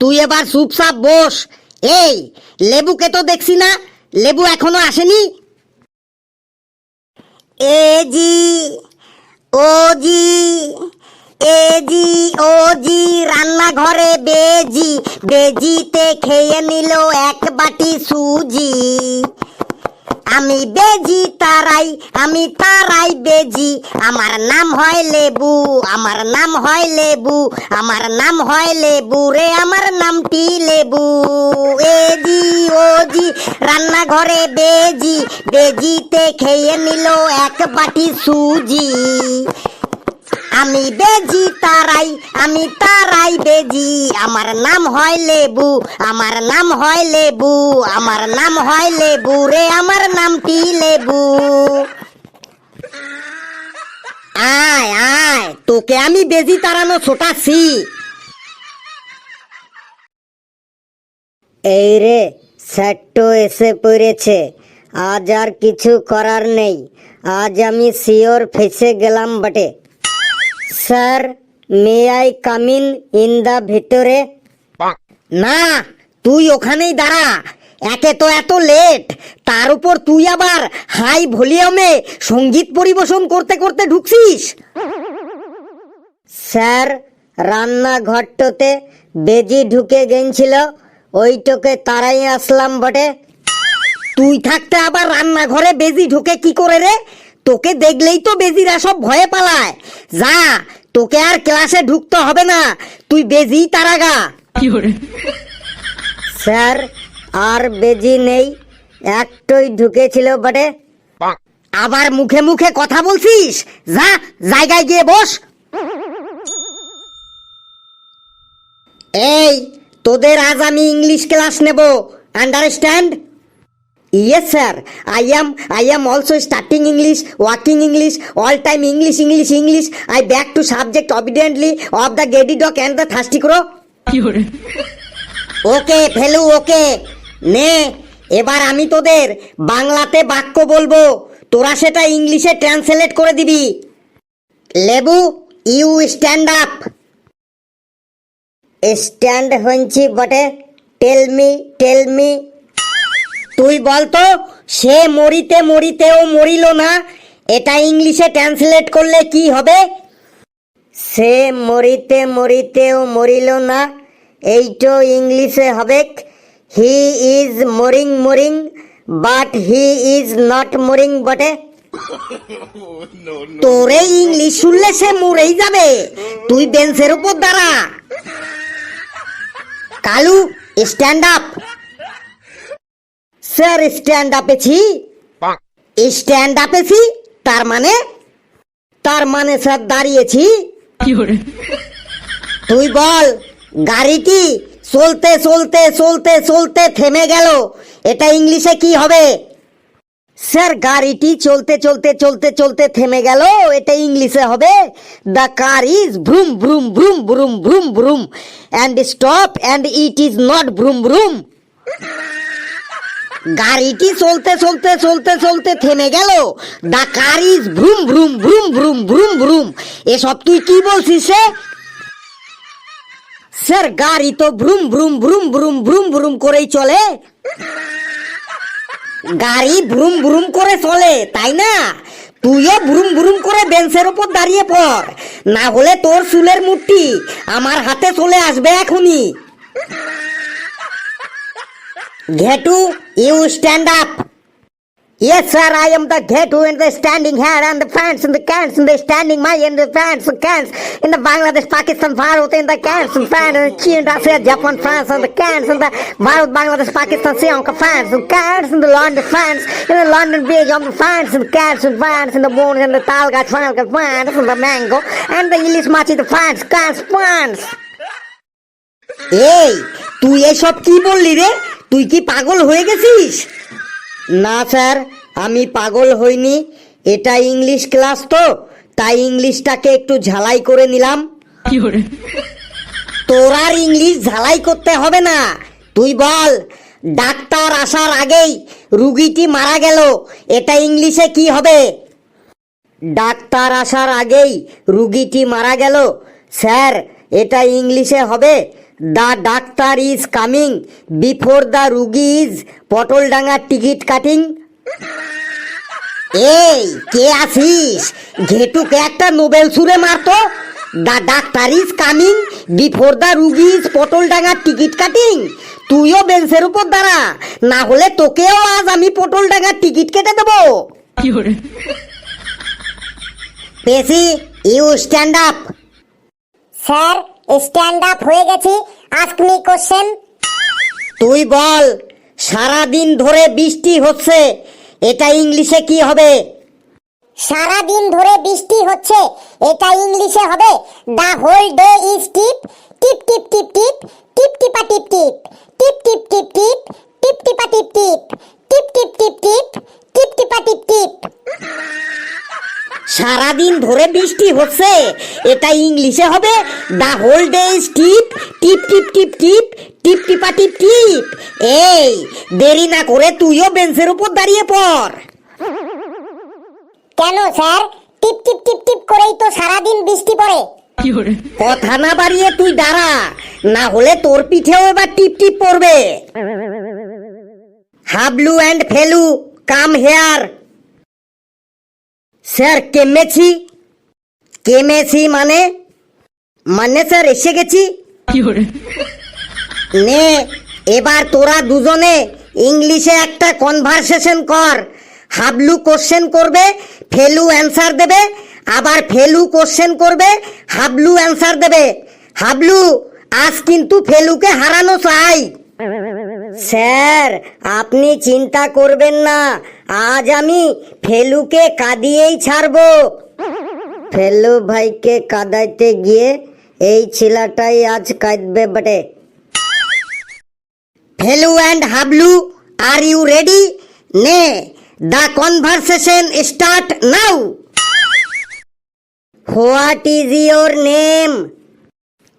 তুই এবার চুপচাপ বস। এই, লেবুকে তো দেখছি না, লেবু এখনও আসেনি। এ জি, ও জি, এ জি, ও জি, রান্নাঘরে বেজি। বেজিতে খেয়ে নিল এক বাটি সুজি। আমি বেজি তারাই, আমি তারাই বেজি। আমার নাম হয় লেবু, আমার নাম হয় লেবু, আমার নাম হয় লেবু রে, আমার নামটি লেবু। এজি ওজি রান্নাঘরে বেজি, বেজিতে খেয়ে নিল এক বাটি সুজি। আমি বেজি তারাই, আমি তারাই বেজি। আমার নাম হয় লেবু, আমার নাম হয় লেবু, আমার নাম হয় লেবু রে, আমার নাম নামটি লেবু। আয় আয়, তোকে আমি বেজি তাড়ানো ছোটাচ্ছি। এই রে, সেট্ট এসে পড়েছে। আজ আর কিছু করার নেই। আজ আমি শিওর ফেসে গেলাম বটে। Sir may I coming in the ভিতরে? না তুই ওখানেই দাঁড়া। একে তো এত লেট তার উপর তুই আবার হাই ভলিউমে সংগীত পরিবেশন করতে করতে ঢুকছিস। স্যার রান্নাঘরটাতে বেজি ঢুকে গেছিল ওইটোকে তারাই আসলাম বটে। তুই থাকতে আবার রান্নাঘরে বেজি ঢুকে কি করে রে? তোকে দেখলেই তো বেজিরা সব ভয়ে পালায়। যা তোকে আর ক্লাসে ঢুকতে হবে না। তুই বেজি তারাগা। স্যার আর বেজি নেই। একটাই ঢুকেছিল বটে। আবার মুখে মুখে কথা বলছিস? যা জায়গায় গিয়ে বস। এই তোদের আজ আমি ইংলিশ ক্লাস নেব। Understand Yes, sir. I am. I am also starting English, working English, all time English, English, English. I back to subject obediently of the Gedi dog and the thirsty crow. Okay Felu ওকে নে এবার আমি তোদের বাংলাতে বাক্য বলব তোরা সেটা ইংলিশে ট্রান্সলেট করে দিবি Lebu you stand up stand হয়েছি বটে টেল মি টেল মি তুই বলতো, সে মরিতে মরিতেও মরিল না। এটা ইংলিশে ট্রান্সলেট করলে কি হবে? সে মরিতে মরিতেও মরিল না। এইটো ইংলিশে হবে, he is mooring mooring, but he is not mooring বটে। তোরে ইংলিশ শুনলে সে মরেই যাবে। তুই বেঞ্চের উপর দাঁড়া। Kalu stand up sir stand আপেছি stand আপেছি তার মানে তার মানে স্যার দাঁড়িয়েছি তুই বল গাড়িটি চলতে চলতে চলতে চলতে থেমে গেল? এটা ইংলিশে কি হবে? স্যার গাড়িটি চলতে চলতে চলতে চলতে থেমে গেল এটা ইংলিশে হবে the car is vroom vroom vroom vroom vroom vroom and stop and it is not vroom vroom গাড়িটি চলতে চলতে চলতে চলতে থেমে গেল। The car is vroom vroom vroom vroom vroom vroom. এসব তুই কি বলছিস স্যার, গাড়ি তো vroom vroom vroom vroom vroom vroom করেই চলে। গাড়ি ভ্রুম ভ্রুম করে চলে, তাই না? তুইও ভ্রুম ভ্রুম করে বেঞ্চের ওপর দাঁড়িয়ে পড়। না হলে তোর চুলের মুঠি আমার হাতে চলে আসবে এখনই। ঘেটু you stand up Yes, sir, I am the Ghetu and the standing here and the fans and the cans and the standing my and the fans and cans in the Bangladesh, Pakistan, Bharat and the cans and fans and China, Russia, Japan, France and the cans and the Bharat, Bangladesh, Pakistan, Sri Lanka fans and cans and the London fans and the London the fans and cans and fans and the moon and the Talga, Talga fans and the mango and the Illis Machi, the fans, cans, fans. এই তুই এসব কি বললি রে তুই কি পাগল হয়ে গেছিস? না স্যার আমি পাগল হইনি। এটা ইংলিশ ক্লাস তো তাই ইংলিশটাকে একটু ঝালাই করে নিলাম। তোর আর ইংলিশ ঝালাই করতে হবে না। তুই বল ডাক্তার আসার আগেই রুগীটি মারা গেল। এটা ইংলিশে কি হবে? ডাক্তার আসার আগেই রুগীটি মারা গেল। স্যার এটা ইংলিশে হবে। The doctor is coming before the রুগী ইজ পটল ডাঙার টিকিট কাটিং এই কে আছিস? ঘেটুকে একটা নোবেল সুরে মারতো। The doctor is coming before the রুগী ইজ পটল ডাঙার টিকিট কাটিং তুইও বেঞ্চের উপর দাঁড়া। না হলে তোকেও আজ আমি পটল ডাঙার টিকিট কেটে দেবো। পেসি you stand up sir stand up হয়ে গেছি আস্ক মি কোশ্চেন তুই বল সারা দিন ধরে বৃষ্টি হচ্ছে এটা ইংলিশে কি হবে সারা দিন ধরে বৃষ্টি হচ্ছে এটা ইংলিশে হবে দা হোল ডে ইজ টিপ টিপ টিপ টিপ টিপ টিপ টিপা টিপ টিপ টিপ টিপ টিপ টিপ টিপ টিপা টিপ টিপ টিপ টিপ টিপ টিপ টিপ টিপ সারাদিন ধরে বৃষ্টি হচ্ছে। এটা ইংলিশে হবে দা হোল ডে ইজ টিপ টিপ টিপ টিপ টিপ টিপ টিপা টিপ টিপ। এই দেরি না করে তুইও বেঞ্চের উপর দাঁড়িয়ে পড়। কেন স্যার? টিপ টিপ টিপ টিপ করেই তো সারা দিন বৃষ্টি পড়ে। কথা না বাড়িয়ে তুই দাঁড়া না হলে তোর পিঠেও এবার টিপ টিপ পড়বে। Hablu and Phelu come here. Sir কেমেছি কেমেছি মানে? মানে স্যার এসে গেছি। নে এবার তোরা দুজনে ইংলিশে একটা কনভারসেশন কর। হাবলু কোশ্চেন করবে ফেলু অ্যান্সার দেবে আবার ফেলু কোশ্চেন করবে হাবলু অ্যান্সার দেবে। হাবলু আজ কিন্তু ফেলুকে হারানো চাই। স্যার আপনি চিন্তা করবেন না আজ আমি ফেলুকে কাঁদিয়েই ছাড়বো। ফেলু ভাইকে কাদাইতে গিয়ে এই ছেলেটাই আজ কাঁদবে বটে। Phelu and Hablu are you ready? নে the conversation start now. What is your name?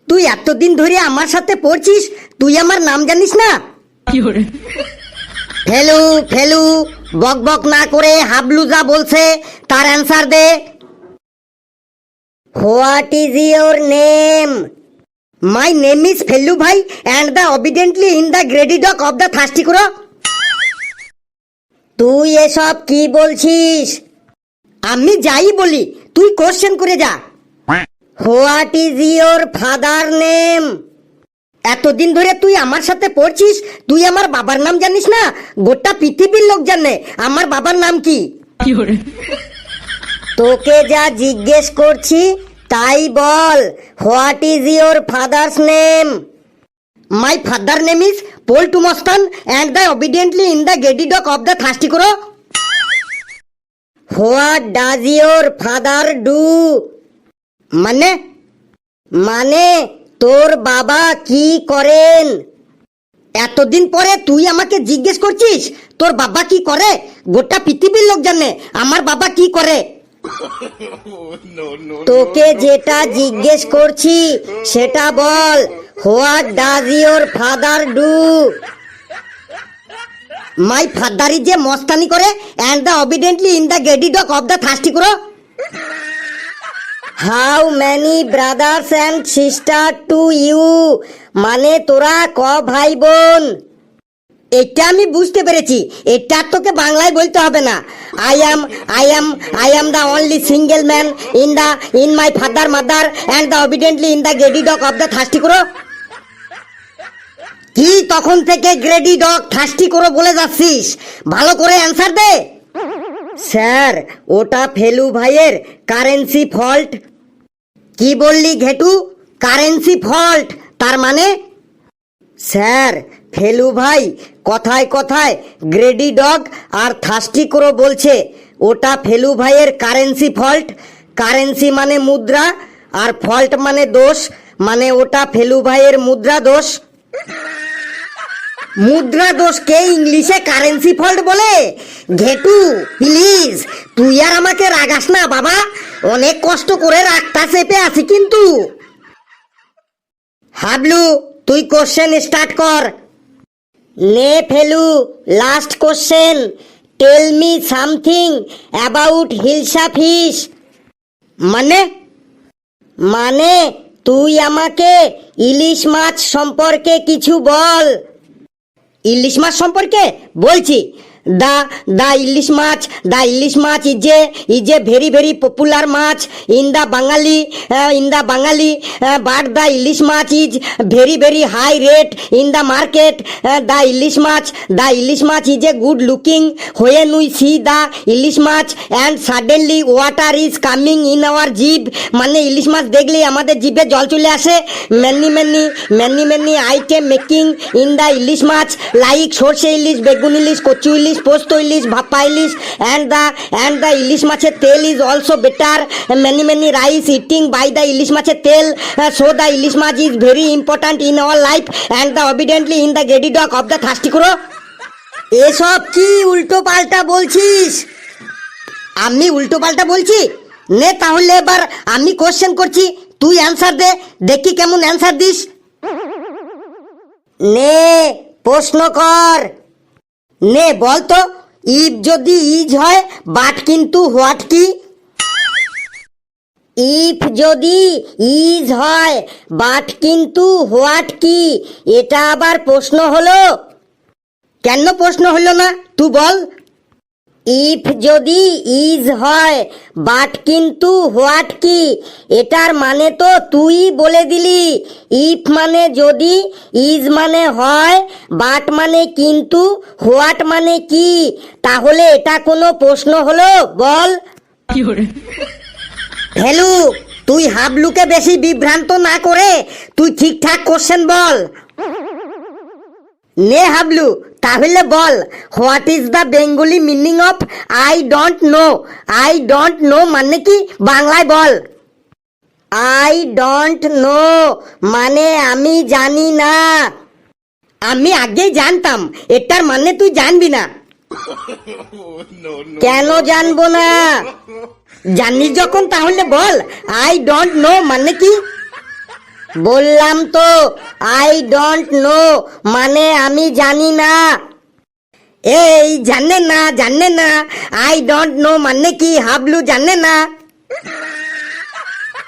তুই এতদিন ধরে আমার সাথে পড়ছিস তুই আমার নাম জানিস না? ফেলু ফেলু বক বক না করে হাবলু যা বলছে তার answer they. What is your name my name is Phelu ভাই and the obediently in the greedy dog of the thirsty crow তুই এসব কি বলছিস? আমি যাই বলি তুই কোশ্চেন করে যা। What is your father name এতদিন ধরে তুই আমার সাথে পড়ছিস? তুই আমার বাবার নাম জানিস না? গোটা পৃথিবীর লোক জানে। আমার বাবার নাম কি? তোকে যা জিজ্ঞেস করছি তাই বল what is your father's name? My father name is Paltu Mastan and the obediently in the greedy dog of the thirsty crow. What does your father do? মানে? মানে তোর বাবা কি করেন? এতদিন পরে তুই আমাকে জিজ্ঞেস করছিস, তোর বাবা কি করে? গোটা পৃথিবীর লোক জানে, আমার বাবা কি করে? তোকে যেটা জিজ্ঞেস করছি, সেটা বল, what does your father do? My father যে মস্তানি করে, and the obediently in the greedy dog of the thirsty crow how many brothers and sister to you মানে তোরা ক ভাই বোন? এটা আমি বুঝতে পেরেছি। এটা তোকে বাংলায় বলতে হবে না। I am I am I am the only single man in the in my father mother and the obediently in the greedy dog of the thirsty crow কি তখন থেকে গ্রেডি ডগ থার্স্টি করো বলে যাচ্ছিস? ভালো করে অ্যান্সার দে। Sir, ওটা ফেলু ভাইয়ের কারেন্সি ফল্ট কি বললি ঘেটু? কারেন্সি ফল্ট তার মানে? স্যার, ফেলু ভাই কথায় কথায় গ্রেডি ডগ আর থার্স্টি করো বলছে, ওটা ফেলু ভাইয়ের কারেন্সি ফল্ট কারেন্সি মানে মুদ্রা আর ফল্ট মানে দোষ মানে ওটা ফেলু ভাইয়ের মুদ্রা দোষ। মুদ্রা দোষকে ইংলিশে কারেন্সি ফল্ট বলে। ঘেটু প্লিজ তুই আর আমাকে রাগাস না, বাবা। অনেক কষ্ট করে রাগটা চেপে আছি কিন্তু। হাবলু, তুই কোশ্চেন স্টার্ট কর। নে Phelu last question tell me something about hilsa fish. মানে? মানে তুই আমাকে ইলিশ মাছ সম্পর্কে কিছু বল। ইলিশ মাছ সম্পর্কে বলছি the the ilish maach, the ilish maach is a is a very very popular maach. In the Bangali in the Bangali but the ilish maach is very very high rate in the market the ilish maach, the ilish maach is a good looking when we see the ilish maach. And suddenly water is coming in our jibh মানে ইলিশ মাছ দেখলেই আমাদের জিভে জল চলে আসে। Many many many many item making in the ilish maach. Like sorshe ilish, begun ইলিশ, কচু ইলিশ posto ilish, bhapa ilish and the and দা ইলিশ মাছের tel is also better many many rice eating by the ilish মাছের tel so the ilish maach is very important in our life and the obediently in the greedy dog of the thirsty crow এসব কি উল্টো পাল্টা বলছিস? আমি উল্টো পাল্টা বলছি? নে তাহলে এবার আমি কোশ্চেন করছি, তুই অ্যান্সার দে, দেখি কেমন অ্যান্সার দিস। নে, প্রশ্ন কর। নে বল তো ইফ যদি ইজ হয়, বাট কিন্তু হোয়াট কি? ইফ যদি ইজ হয়, বাট কিন্তু হোয়াট কি? এটা আবার প্রশ্ন হলো। কেন প্রশ্ন হলো না? তুই বল। ইফ যদি ইজ হয় বাট কিন্তু হোয়াট কি? এটার মানে তো তুই বলে দিলি। ইফ মানে যদি ইজ মানে হয় বাট মানে কিন্তু হোয়াট মানে কি? তাহলে এটা কোনো প্রশ্ন হলো? বল। হ্যালো তুই হাবলুকে বেশি বিভ্রান্ত না করে তুই ঠিকঠাক কোশ্চেন বল। নে হাবলু তাহলে বল what is the Bengali meaning of I don't know I don't know মানে কি? বাংলায় বল। আই ডোন্ট নো মানে আমি জানি না। আমি আগেই জানতাম, এটার মানে তুই জানবি না। কেন জানব না? জানিস যখন তাহলে বল আই ডোন্ট নো মানে কি? বললাম তো আই ডোন্ট নো মানে আমি জানি না। এই, জানে না জানে না। আই ডোন্ট নো মানে কি, হাবলু জানে না?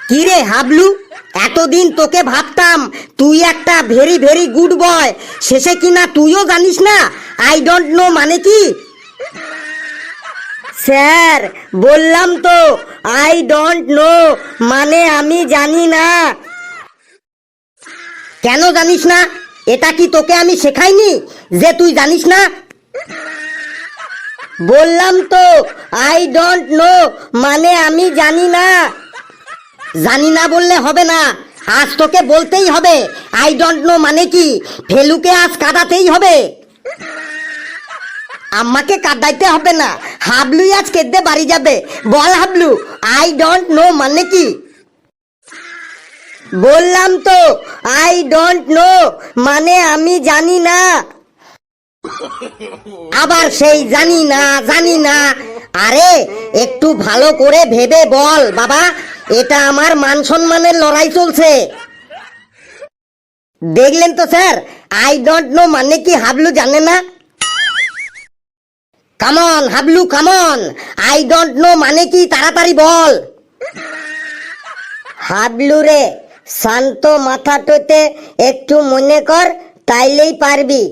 কি রে হাবলু, এতদিন তোকে ভাবতাম তুই একটা ভেরি ভেরি গুড বয়, শেষে কিনা তুইও জানিস না? আই ডোন্ট নো মানে কি? স্যার, বললাম তো আই ডোন্ট নো মানে আমি জানি না। কেন জানিস না? এটা কি তোকে আমি শেখাইনি যে তুই জানিস না? বললাম তো আই ডোন্ট নো মানে আমি জানি না। জানি না বললে হবে না, আজ তোকে বলতেই হবে। আই ডোন্ট নো মানে কি? ফেলুকে আজ কাঁদাতেই হবে। আমাকে কাঁদাইতে হবে না। হাবলুই আজ কেঁদে বাড়ি যাবে। বল হাবলু আই ডোন্ট নো মানে কি? বললাম তো আই ডোন্ট নো মানে আমি জানি না। আবার সেই জানি না জানি না। আরে, একটু ভালো করে ভেবে বল, বাবা, এটা আমার মান সম্মানের লড়াই চলছে। দেখলেন তো, স্যার আই ডোন্ট নো মানে কি হাবলু জানে না? Come on Hablu come on I don't know মানে কি তাড়াতাড়ি বল। হাবলু রে। শান্ত মাথাটোতে একটু মনে কর তাইলেই পারবি।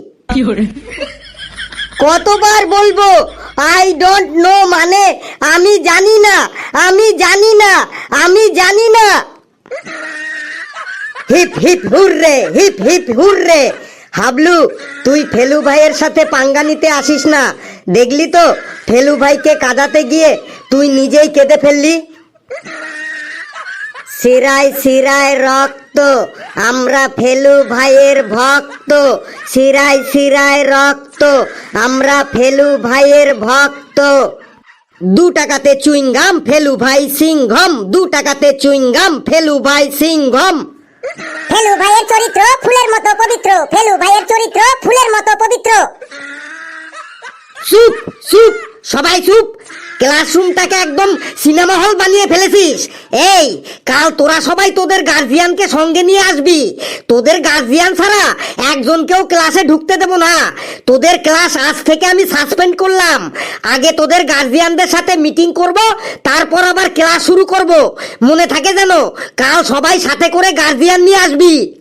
কতবার বলব আই ডোন্ট নো মানে আমি জানি না আমি জানি না আমি জানি না। Hip hip hurray hip hip hurray. Hablu তুই ফেলু ভাইয়ের সাথে পাঙ্গা নিতে আসিস না। দেখলি তো ফেলু ভাইকে কাঁদাতে গিয়ে তুই নিজেই কেঁদে ফেললি। শিরায় শিরায় রক্ত আমরা ফেলু ভাইয়ের ভক্ত। শিরায় শিরায় রক্ত আমরা ফেলু ভাইয়ের ভক্ত। দু টাকাতে চুইংগাম ফেলু ভাই সিংঘম দু টাকাতে চুইংগাম ফেলু ভাই সিংঘম ফেলু ভাইয়ের চরিত্র ফুলের মতো পবিত্র। ফেলু ভাইয়ের চরিত্র ফুলের মতো পবিত্র। চুপ চুপ সবাই চুপ। ক্লাসরুমটাকে একদম সিনেমা হল বানিয়ে ফেলেছিস। এই, কাল তোরা সবাই তোদের গার্জিয়ানকে সঙ্গে নিয়ে আসবি। তোদের গার্জিয়ান ছাড়া একজনকেও ক্লাসে ঢুকতে দেবো না। তোদের ক্লাস আজ থেকে আমি সাসপেন্ড করলাম। আগে তোদের গার্জিয়ানদের সাথে মিটিং করব, তারপর আবার ক্লাস শুরু করব। মনে থাকে যেন, কাল সবাই সাথে করে গার্জিয়ান নিয়ে আসবি।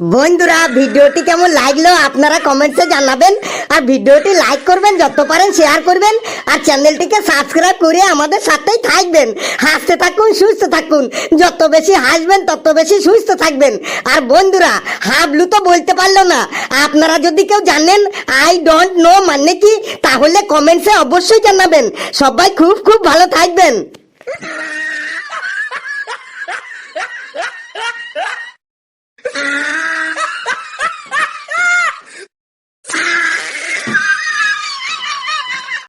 বন্ধুরা, ভিডিওটি কেমন লাগল আপনারা কমেন্টসে জানাবেন আর ভিডিওটি লাইক করবেন, যত পারেন শেয়ার করবেন আর চ্যানেলটিকে সাবস্ক্রাইব করে আমাদের সাথেই থাকবেন। হাসতে থাকুন, সুস্থ থাকুন। যত বেশি হাসবেন, তত বেশি সুস্থ থাকবেন। আর বন্ধুরা, হাবলু তো বলতে পারল না। আপনারা যদি কেউ জানেন আই ডোন্ট নো মানে কি, তাহলে কমেন্টসে অবশ্যই জানাবেন। সবাই খুব খুব ভালো থাকবেন। Ah!